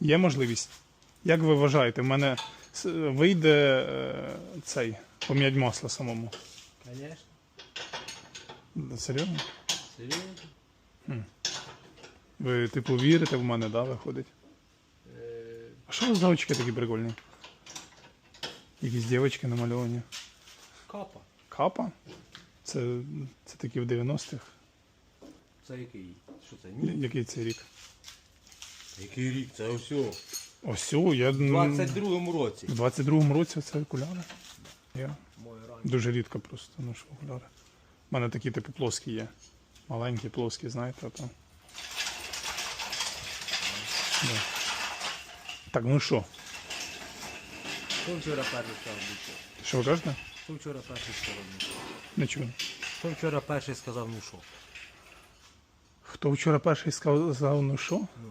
Є можливість. Як ви вважаєте, в мене вийде е, цей поміняти масло самому? Да, Серйозно? Серйозно? Ви типу вірите в мене, да, виходить? Е, А що у вас за очки такі прикольні? Якісь дівчатки намальовані. Капа. Капа? Це, це такі в 90-х. Це який? Що це? Ні. Який це рік? Який рік? Це все. Ось, я У 22-му році. в 22-му році це окуляри. Я дуже рідко просто ношу окуляри. У мене такі типу плоскі є. Маленькі, плоскі, знаєте, а там. Да. Так, ну що? Хто вчора перший сказав ну що? Ви кажете? Хто вчора перший сказав що? Не чую. Хто вчора перший сказав ну що? Хто вчора перший сказав, ну що? Ну.